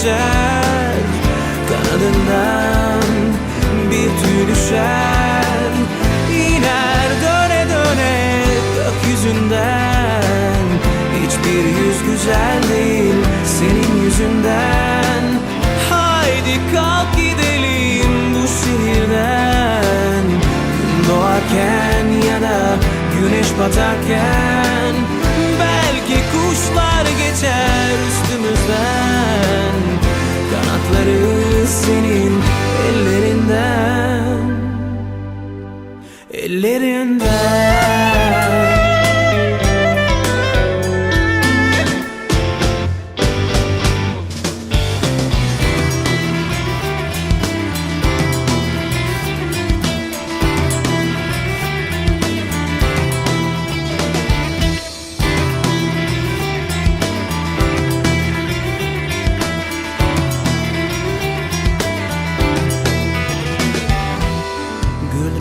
geçer. Kanadından bir tüy düşer. İner döne döne gökyüzünden Hiçbir yüz güzel değil senin yüzünden. Haydi kalk gidelim bu şehirden. Gün doğarken ya da güneş batarken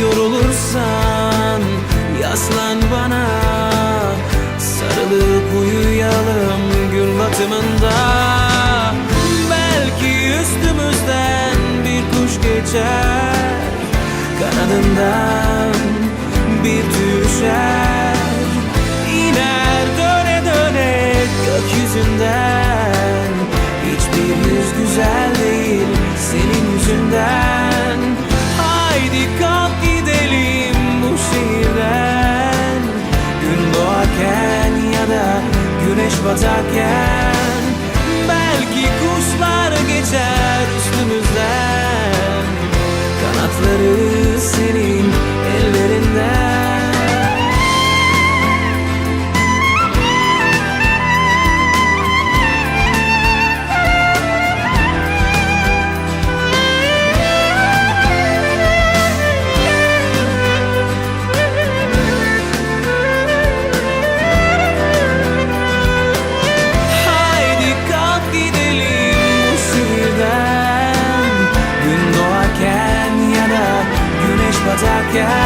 Yorulursan yaslan bana. Sarılıp uyuyalım gün batımında. Belki üstümüzden bir kuş geçer. Kanadından bir düşer. İner döne döne gökyüzünden. Hiçbir yüz güzel değil senin yüzünden şehirden Gün doğarken Yeah.